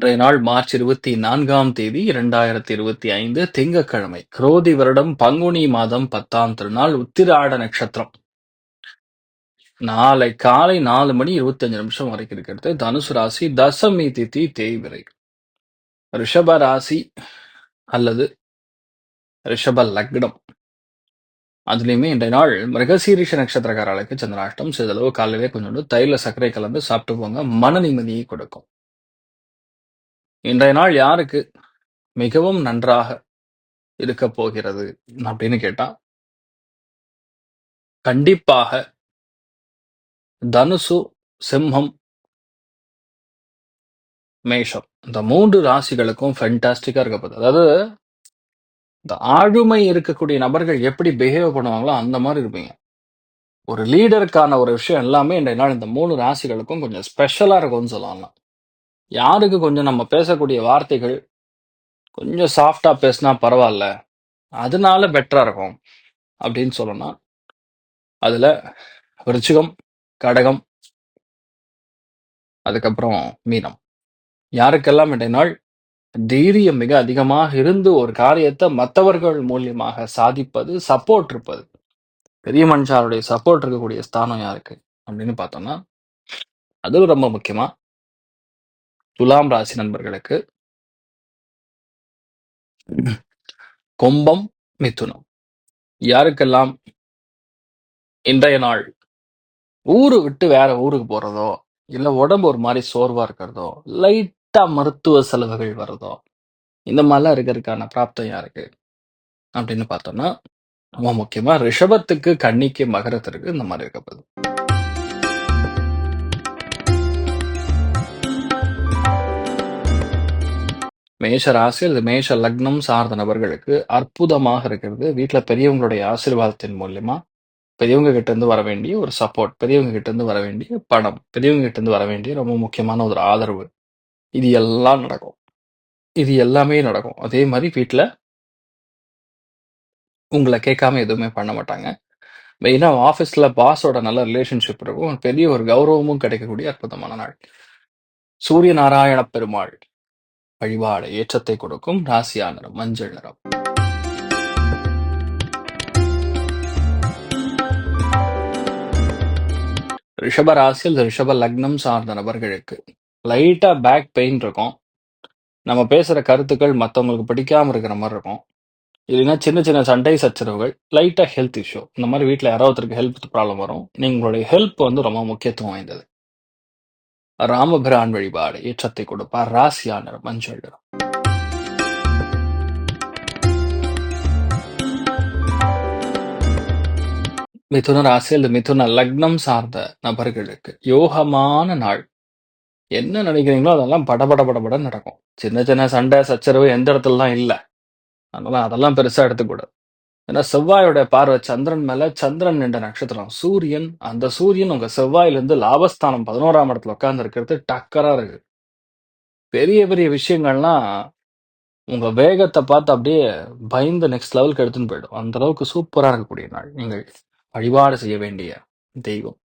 இன்றைய நாள் மார்ச் இருபத்தி நான்காம் தேதி இரண்டாயிரத்தி இருபத்தி ஐந்து திங்கட்கிழமை. குரோதி வருடம் பங்குனி மாதம் பத்தாம் திருநாள் உத்திராட நட்சத்திரம். நாளை காலை நாலு மணி இருபத்தஞ்சு நிமிஷம் வரைக்கும் இருக்கிறது. தனுசு ராசி தசமி திதி தேய்விரை ரிஷப ராசி அல்லது ரிஷப லக்னம். அதுலேயுமே இன்றைய நாள் மிருகசீரிஷ நட்சத்திரக்காரர்களுக்கு சந்திராஷ்டம் சிறிதளவு காலையிலே கொஞ்சோண்டு தைல சர்க்கரை கலந்து சாப்பிட்டு போங்க. மன நிம்மதியை கொடுக்கும். இன்றைய நாள் யாருக்கு மிகவும் நன்றாக இருக்க போகிறது அப்படின்னு கேட்டா கண்டிப்பாக தனுசு சிம்மம் மேஷம் இந்த மூன்று ராசிகளுக்கும் ஃபென்டாஸ்டிக்கா இருக்க போகுது. அதாவது இந்த ஆளுமை இருக்கக்கூடிய நபர்கள் எப்படி பிஹேவ் பண்ணுவாங்களோ அந்த மாதிரி இருப்பீங்க. ஒரு லீடருக்கான ஒரு விஷயம் எல்லாமே இன்றைய நாள் இந்த மூணு ராசிகளுக்கும் கொஞ்சம் ஸ்பெஷலா இருக்கும்னு சொல்லலாம். யாருக்கு கொஞ்சம் நம்ம பேசக்கூடிய வார்த்தைகள் கொஞ்சம் சாஃப்டாக பேசினா பரவாயில்ல. அதனால பெட்டரா இருக்கும். அப்படின்னு சொல்லணும் அதுல விருச்சிகம் கடகம் அதுக்கப்புறம் மீனம். யாருக்கெல்லாம் இன்றைய நாள் தைரியம் மிக அதிகமாக இருந்து ஒரு காரியத்தை மற்றவர்கள் மூலியமாக சாதிப்பது சப்போர்ட் இருப்பது. பெரிய மனுஷாருடைய சப்போர்ட் இருக்கக்கூடிய ஸ்தானம் யாருக்கு? அப்படின்னு பார்த்தோம்னா அதுவும் ரொம்ப முக்கியமா துலாம் ராசி நண்பர்களுக்கு கொம்பம் மிதுனம். யாருக்கெல்லாம் இன்றைய நாள் ஊரு விட்டு வேற ஊருக்கு போறதோ இல்ல உடம்பு ஒரு மாதிரி சோர்வா இருக்கிறதோ லைட்டா மருத்துவ செலவுகள் வர்றதோ இந்த மாதிரிலாம் இருக்கிறதுக்கான பிராப்தம் யாருக்கு? அப்படின்னு பார்த்தோம்னா ரொம்ப முக்கியமா ரிஷபத்துக்கு கன்னிக்கு மகரத்திற்கு இந்த மாதிரி இருக்கப்படுது மேஷ ராசி அல்லது மேஷ லக்னம் சார்ந்த நபர்களுக்கு அற்புதமாக இருக்கிறது. வீட்டில் பெரியவங்களுடைய ஆசீர்வாதத்தின் மூலியமா பெரியவங்க கிட்ட இருந்து வர வேண்டிய ஒரு சப்போர்ட் பெரியவங்க கிட்ட இருந்து வர வேண்டிய பணம் பெரியவங்க கிட்ட இருந்து வர வேண்டிய ரொம்ப முக்கியமான ஒரு ஆதரவு. இது எல்லாம் நடக்கும். இது எல்லாமே நடக்கும். அதே மாதிரி வீட்டில் உங்களை கேட்காம எதுவுமே பண்ண மாட்டாங்க. மெயினாக ஆஃபீஸில் பாஸோட நல்ல ரிலேஷன்ஷிப் இருக்கும். பெரிய ஒரு கௌரவமும் கிடைக்கக்கூடிய அற்புதமான நாள். சூரிய நாராயண பெருமாள். வழிபாடு ஏற்றத்தை கொடுக்கும் ராசியா நிறம் மஞ்சள் நிறம் ரிஷப ராசியில் ரிஷப லக்னம் சார்ந்த நபர்களுக்கு லைட்டா பேக் பெயின் இருக்கும். நம்ம பேசுற கருத்துக்கள் மற்றவங்களுக்கு பிடிக்காம இருக்கிற மாதிரி இருக்கும். இல்லைன்னா சின்ன சின்ன சண்டை சச்சரவுகள் லைட்டா ஹெல்த் இஷ்யூ. இந்த மாதிரி வீட்டில் யாராவது ஹெல்த் ப்ராப்ளம் வரும். நீங்களுடைய ஹெல்ப் வந்து ரொம்ப முக்கியத்துவம் வாய்ந்தது. ராமபிரான் வழிபாடு ஏற்றத்தை கொடுப்பார். ராசியா நிறம் மஞ்சள் நிறம் மிதுன ராசி அல்லது மிதுன லக்னம் சார்ந்த நபர்களுக்கு யோகமான நாள். என்ன நினைக்கிறீங்களோ அதெல்லாம் படபட படபட நடக்கும். சின்ன சின்ன சண்டை சச்சரவு எந்த இடத்துலலாம் இல்லை. அதனால அதெல்லாம் பெருசா எடுத்துக்கூடாது. ஏன்னா செவ்வாயோட பார்வை சந்திரன் மேல சந்திரன் என்ற நட்சத்திரம். சூரியன் அந்த சூரியன் உங்க செவ்வாயிலிருந்து லாபஸ்தானம் பதினோராம் இடத்துல உட்கார்ந்து இருக்கிறது டக்கரா இருக்கு. பெரிய பெரிய விஷயங்கள்லாம் உங்க வேகத்தை பார்த்து அப்படியே பயந்து நெக்ஸ்ட் லெவலுக்கு எடுத்துன்னு போயிடும். அந்த அளவுக்கு சூப்பரா இருக்கக்கூடிய நாள். நீங்கள் வழிபாடு செய்ய வேண்டிய தெய்வம்.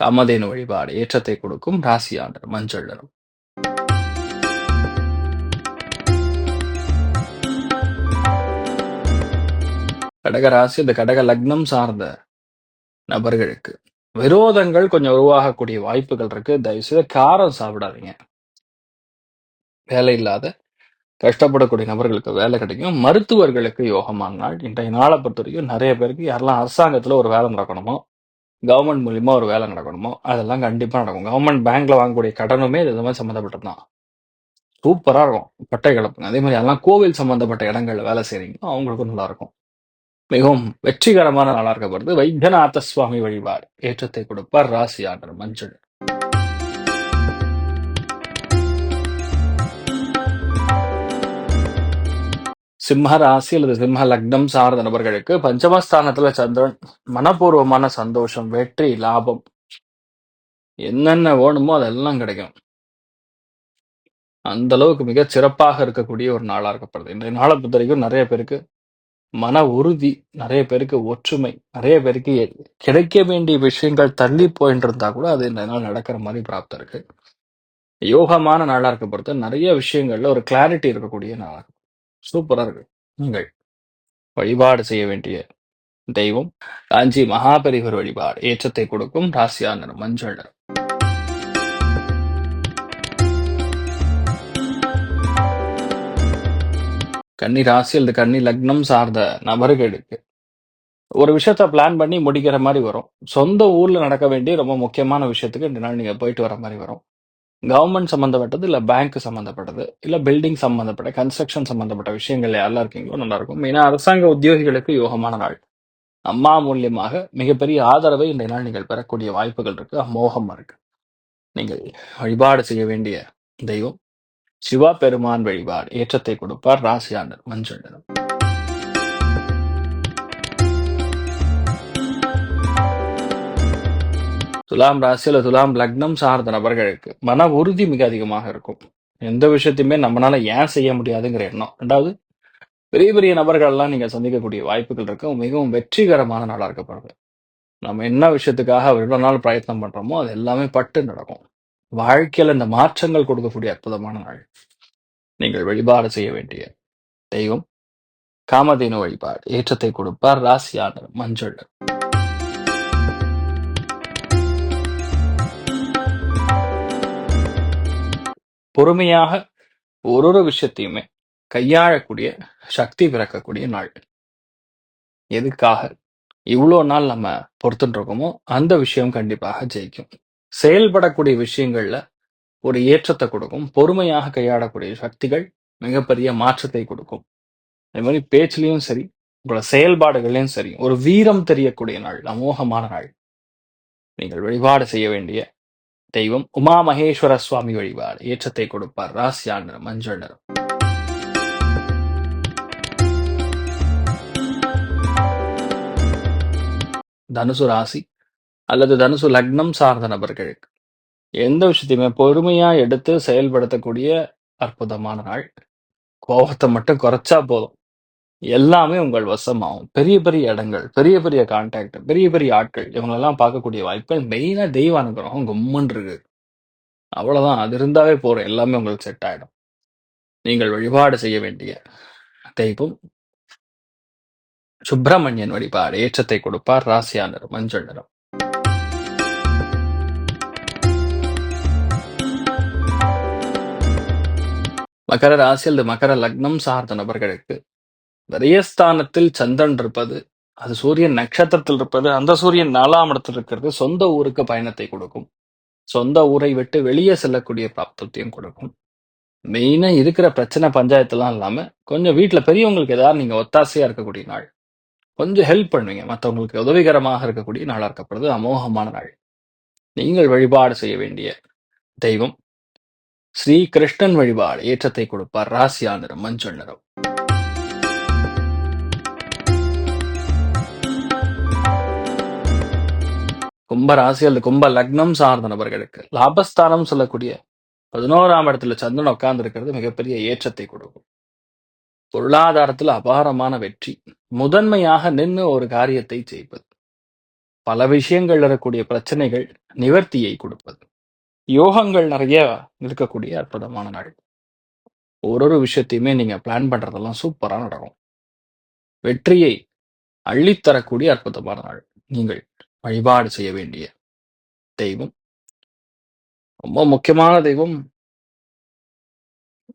காமதேனு வழிபாடு ஏற்றத்தை கொடுக்கும் ராசியாண்டர் மஞ்சள் நிறம். கடகராசி இந்த கடக லக்னம் சார்ந்த நபர்களுக்கு விரோதங்கள் கொஞ்சம் உருவாகக்கூடிய வாய்ப்புகள் இருக்கு. தயவுசெய்து காரம் சாப்பிடாதீங்க. வேலை இல்லாத கஷ்டப்படக்கூடிய நபர்களுக்கு வேலை கிடைக்கும். மருத்துவர்களுக்கு யோகமான நாள் இன்றைய நாளை பொறுத்த வரைக்கும் நிறைய பேருக்கு யாரெல்லாம் அரசாங்கத்தில் ஒரு வேலை நடக்கணுமோ கவர்மெண்ட் மூலியமா ஒரு வேலை நடக்கணுமோ அதெல்லாம் கண்டிப்பாக நடக்கும். கவர்மெண்ட் பேங்க்ல வாங்கக்கூடிய கடனுமே இது மாதிரி சம்மந்தப்பட்டது தான். சூப்பராக இருக்கும். பட்டை கிளப்புங்க அதே மாதிரி எல்லாம் கோவில் சம்மந்தப்பட்ட இடங்கள்ல வேலை செய்றீங்க அவங்களுக்கும் நல்லா இருக்கும். மிகவும் வெற்றிகரமான நாளா இருக்கப்படுது வைத்தியநாத சுவாமி வழிபாடு. ஏற்றத்தை கொடுப்பார் ராசி ஆண்டர் மஞ்சள். சிம்ம ராசி அல்லது சிம்ம லக்னம் சார்ந்த நபர்களுக்கு பஞ்சமஸ்தானத்துல சந்திரன் மனப்பூர்வமான சந்தோஷம் வெற்றி லாபம். என்னென்ன வேணுமோ அதெல்லாம் கிடைக்கும். அந்த அளவுக்கு மிக சிறப்பாக இருக்கக்கூடிய ஒரு நாளா இருக்கப்படுது இன்றைய நாளை பொறுத்த வரைக்கும் நிறைய பேருக்கு மன உறுதி நிறைய பேருக்கு ஒற்றுமை நிறைய பேருக்கு எ- கிடைக்க வேண்டிய விஷயங்கள் தள்ளி போயிட்டு இருந்தா கூட அது இந்த நாள் நடக்கிற மாதிரி பிராப்தம் இருக்கு. யோகமான நாளா இருக்க பொறுத்து நிறைய விஷயங்கள்ல ஒரு கிளாரிட்டி இருக்கக்கூடிய நாளா இருக்கும் சூப்பரா இருக்கு. நீங்கள் வழிபாடு செய்ய வேண்டிய தெய்வம் காஞ்சி மகாபெரிவர் வழிபாடு ஏற்றத்தை கொடுக்கும் ராசியா நிறம் மஞ்சள் நிறம். கன்னி ராசி அல்லது கன்னி லக்னம் சார்ந்த நபர்களுக்கு ஒரு விஷயத்த பிளான் பண்ணி முடிக்கிற மாதிரி வரும். சொந்த ஊர்ல நடக்க வேண்டிய ரொம்ப முக்கியமான விஷயத்துக்கு இந்த நாள் நீங்க போயிட்டு வர மாதிரி வரும். கவர்மெண்ட் சம்மந்தப்பட்டது இல்லை பேங்க் சம்மந்தப்பட்டது இல்லை பில்டிங் சம்மந்தப்பட்ட கன்ஸ்ட்ரக்ஷன் சம்மந்தப்பட்ட விஷயங்கள் யாரெல்லாம் இருக்கீங்களோ நல்லா இருக்கும். மெயினாக அரசாங்க உத்தியோகிகளுக்கு யோகமான நாள். அம்மா மூலியமாக மிகப்பெரிய ஆதரவை இந்த நாள் நீங்கள் பெறக்கூடிய வாய்ப்புகள் இருக்கு. அமோகமா இருக்கு. நீங்கள் வழிபாடு செய்ய வேண்டிய தெய்வம். சிவா பெருமான் வழிபாடு. ஏற்றத்தை கொடுப்பார் ராசியாண்டர் மஞ்சள். நிறம் துலாம் ராசி அல்லது துலாம் லக்னம் சார்ந்த நபர்களுக்கு மன உறுதி மிக அதிகமாக இருக்கும். எந்த விஷயத்தையுமே நம்மளால ஏன் செய்ய முடியாதுங்கிற எண்ணம். ரெண்டாவது பெரிய பெரிய நபர்கள்லாம் நீங்க சந்திக்கக்கூடிய வாய்ப்புகள் இருக்கு. மிகவும் வெற்றிகரமான நாளாக இருக்கப்படுது. நம்ம என்ன விஷயத்துக்காக எவ்வளவு நாள் பிரயத்னம் பண்றோமோ அது எல்லாமே பட்டு நடக்கும். வாழ்க்கையில இந்த மாற்றங்கள் கொடுக்கக்கூடிய அற்புதமான நாள். நீங்கள் வழிபாடு செய்ய வேண்டிய தெய்வம் காமதேனு வழிபாடு. ஏற்றத்தை கொடுப்பார் ராசியான மஞ்சள். பொறுமையாக ஒரு ஒரு விஷயத்தையுமே கையாளக்கூடிய சக்தி பிறக்கக்கூடிய நாள். எதுக்காக இவ்வளோ நாள் நம்ம பொறுத்துட்டு இருக்கோமோ அந்த விஷயம் கண்டிப்பாக ஜெயிக்கும். செயல்படக்கூடிய விஷயங்கள்ல ஒரு ஏற்றத்தை கொடுக்கும். பொறுமையாக கையாடக்கூடிய சக்திகள் மிகப்பெரிய மாற்றத்தை கொடுக்கும். அதே மாதிரி பேச்சுலயும் சரி உங்களோட செயல்பாடுகள்லயும் சரி ஒரு வீரம் தெரியக்கூடிய நாள் அமோகமான நாள். நீங்கள் வழிபாடு செய்ய வேண்டிய தெய்வம் உமா மகேஸ்வர சுவாமி வழிபாடு. ஏற்றத்தை கொடுப்பார். ராசியான நிறம் மஞ்சள் நிறம். தனுசு ராசி அல்லது தனுசு லக்னம் சார்ந்த நபர்களுக்கு. எந்த விஷயத்தையுமே பொறுமையா எடுத்து செயல்படுத்தக்கூடிய அற்புதமான நாள். கோபத்தை மட்டும் குறைச்சா போதும். எல்லாமே உங்கள் வசமாகும். பெரிய பெரிய இடங்கள் பெரிய பெரிய கான்டாக்ட் பெரிய பெரிய ஆட்கள் இவங்களெல்லாம் பார்க்கக்கூடிய வாய்ப்புகள் மெயினா தெய்வ அனுகிரகம் கும்மன் இருக்கு. அவ்வளவுதான். அது இருந்தாவே போறோம் எல்லாமே உங்களுக்கு செட் ஆயிடும். நீங்கள் வழிபாடு செய்ய வேண்டிய தெய்வம் சுப்பிரமணியன் வழிபாடு. ஏற்றத்தை கொடுப்பார். ராசியா நிறம் மஞ்சள் நிறம். மகர ராசி அல்லது மகர லக்னம் சார்ந்த நபர்களுக்கு விரயஸ்தானத்தில் சந்திரன் இருப்பது அது சூரியன் நட்சத்திரத்தில் இருப்பது அந்த சூரியன் நாலாம் இடத்தில் இருக்கிறது சொந்த ஊருக்கு பயணத்தை கொடுக்கும். சொந்த ஊரை விட்டு வெளியே செல்லக்கூடிய பிராப்தத்தையும் கொடுக்கும். மெயினா இருக்கிற பிரச்சனை பஞ்சாயத்துலாம் இல்லாம கொஞ்சம் வீட்டுல பெரியவங்களுக்கு ஏதாவது நீங்க ஒத்தாசையா இருக்கக்கூடிய நாள். கொஞ்சம் ஹெல்ப் பண்ணுவீங்க. மற்றவங்களுக்கு உதவிகரமாக இருக்கக்கூடிய நாளா இருக்கப்படுது அமோகமான நாள். நீங்கள் வழிபாடு செய்ய வேண்டிய தெய்வம். ஸ்ரீ கிருஷ்ணன் வழிபாடு ஏற்றத்தை கொடுப்பார் ராசியா நிறம் மஞ்சள் நிறம். கும்ப ராசி அல்லது கும்ப லக்னம் சார்ந்த நபர்களுக்கு லாபஸ்தானம் சொல்லக்கூடிய பதினோராம் இடத்துல சந்திரன் உட்கார்ந்து இருக்கிறது மிகப்பெரிய ஏற்றத்தை கொடுக்கும். பொருளாதாரத்தில் அபாரமான வெற்றி. முதன்மையாக நின்று ஒரு காரியத்தை செய்வது. பல விஷயங்கள் இருக்கக்கூடிய பிரச்சனைகள் நிவர்த்தியை கொடுப்பது. யோகங்கள் நிறைய இருக்கக்கூடிய அற்புதமான நாள். ஒரு ஒரு விஷயத்தையுமே நீங்க பிளான் பண்றதெல்லாம் சூப்பரா நடக்கும். வெற்றியை அள்ளித்தரக்கூடிய அற்புதமான நாள். நீங்கள் வழிபாடு செய்ய வேண்டிய தெய்வம். ரொம்ப முக்கியமான தெய்வம்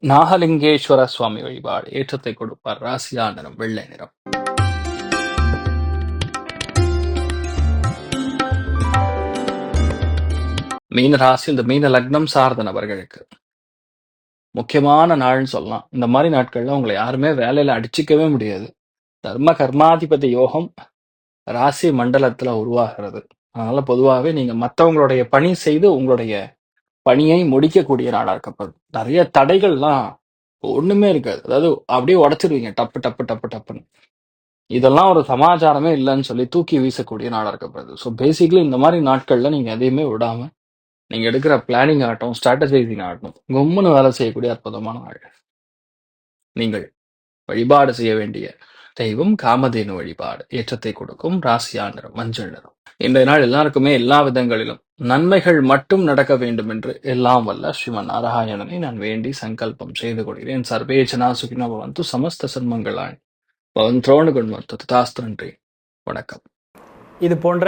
நாகலிங்கேஸ்வர சுவாமி வழிபாடு. ஏற்றத்தை கொடுப்பார். ராசியா நிறம் வெள்ளை நிறம். மீன ராசி இந்த மீன லக்னம் சார்ந்த நபர்களுக்கு. முக்கியமான நாள்னு சொல்லலாம். இந்த மாதிரி நாட்கள்ல உங்களை யாருமே வேலையில அடிச்சுக்கவே முடியாது. தர்ம கர்மாதிபதி யோகம் ராசி மண்டலத்துல உருவாகிறது. அதனால பொதுவாகவே நீங்க மற்றவங்களுடைய பணி செய்து உங்களுடைய பணியை முடிக்கக்கூடிய நாடா இருக்கப்படும் நிறைய தடைகள்லாம் ஒண்ணுமே இருக்காது. அதாவது அப்படியே உடைச்சிருவீங்க. டப்பு டப்பு டப்பு டப்புன்னு. இதெல்லாம் ஒரு சமாச்சாரமே இல்லைன்னு சொல்லி தூக்கி வீசக்கூடிய நாடா இருக்கப்படுது ஸோ பேசிக்கலி இந்த மாதிரி நாட்கள்ல நீங்க எதையுமே விடாம நீங்க எடுக்கிற பிளானிங் ஆகட்டும் ஸ்ட்ராட்டஜைசிங் ஆகட்டும் கும்முன்னு வேலை செய்யக்கூடிய அற்புதமான ஆள். நீங்கள் வழிபாடு செய்ய வேண்டிய தெய்வம் காமதேனு வழிபாடு ஏற்றத்தை கொடுக்கும் ராசியா நிறம் மஞ்சள் நிறம். இன்றைய நாள் எல்லாருக்குமே எல்லா விதங்களிலும் நன்மைகள் மட்டும் நடக்க வேண்டும் என்று எல்லாம் வல்ல ஸ்ரீமன் நாராயணனை நான் வேண்டி சங்கல்பம் செய்து கொள்கிறேன். சர்வே ஜனா சுகினோ பவந்து சமஸ்த சன்மங்களாய் பவன் துரோணுகுண் மருத்துவ ததாஸ்து வணக்கம். இது போன்ற